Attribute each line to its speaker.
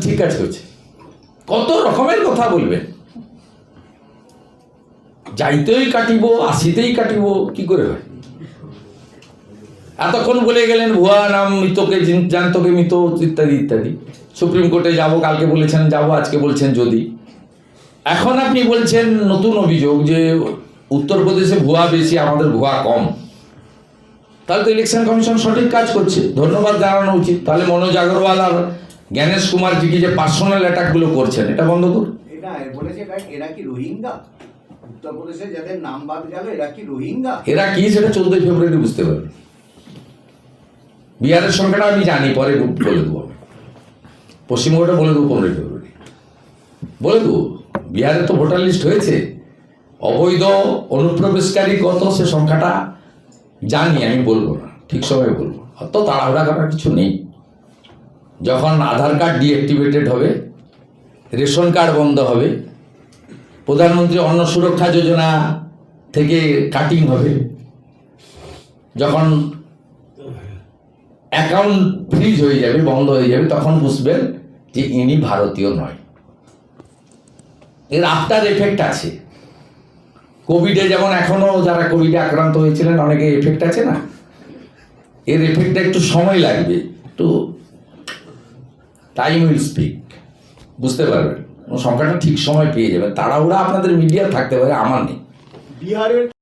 Speaker 1: ঠিক কাজ করছে কত রকমের কথা বলবেন যাইতেই কাটিব, আসিতেই কাটিব, কি করে হয়? এতক্ষণ বলে গেলেন, ভুয়া নাম, মৃতকে জিন- জ্যান্তকে মৃত ইত্যাদি ইত্যাদি। সুপ্রিম কোর্টে যাব, কালকে বলেছেন যাব, আজকে বলছেন যদি। এখন আপনি বলছেন নতুন অভিযোগ যে উত্তরপ্রদেশে ভুয়া বেশি, আমাদের ভুয়া কম। তাহলে তো ইলেকশন কমিশন সঠিক কাজ করছে। ধন্যবাদ জানানো উচিত। তাহলে মনোজ আগরওয়াল আর জ্ঞানেশ কুমার জিকে যে পার্সোনাল অ্যাটাকগুলো করছেন এটা বন্ধ করুন।
Speaker 2: এটা বলেছে এরা কি রোহিঙ্গা? উত্তরপ্রদেশে যাদের নাম বাদ গেল এরা কি রোহিঙ্গা?
Speaker 1: এরা কি সেটা চোদ্দই ফেব্রুয়ারি বুঝতে পারবে। বিহারের সংখ্যাটা আমি জানি পরে বলে দেবো আমি। পশ্চিমবঙ্গটা বলে দেবো পনেরোই ফেব্রুয়ারি। বলে দেবো বিহারে তো ভোটার লিস্ট হয়েছে। অবৈধ অনুপ্রবেশকারী কত সে সংখ্যাটা জানি আমি বলব না। ঠিক সময় বলব অত তাড়াহুড়া করার কিছু নেই। যখন আধার কার্ড ডিঅ্যাক্টিভেটেড হবে, রেশন কার্ড বন্ধ হবে, প্রধানমন্ত্রী অন্ন সুরক্ষা যোজনা থেকে কাটিং হবে, যখন অ্যাকাউন্ট ফ্রিজ হয়ে যাবে, বন্ধ হয়ে যাবে, তখন বুঝবেন যে ইনি ভারতীয় নয়। এর আফটার এফেক্ট আছে। কোভিডে যেমন এখনও যারা কোভিডে আক্রান্ত হয়েছিলেন, অনেকে এফেক্ট আছে না? এর এফেক্টটা একটু সময় লাগবে, একটু টাইম উইল স্পিক বুঝতে পারবেন সংখ্যাটা ঠিক সময় পেয়ে যাবেন ওরা আপনাদের মিডিয়া থাকতে পারে, আমার নেই।
Speaker 3: বিহারের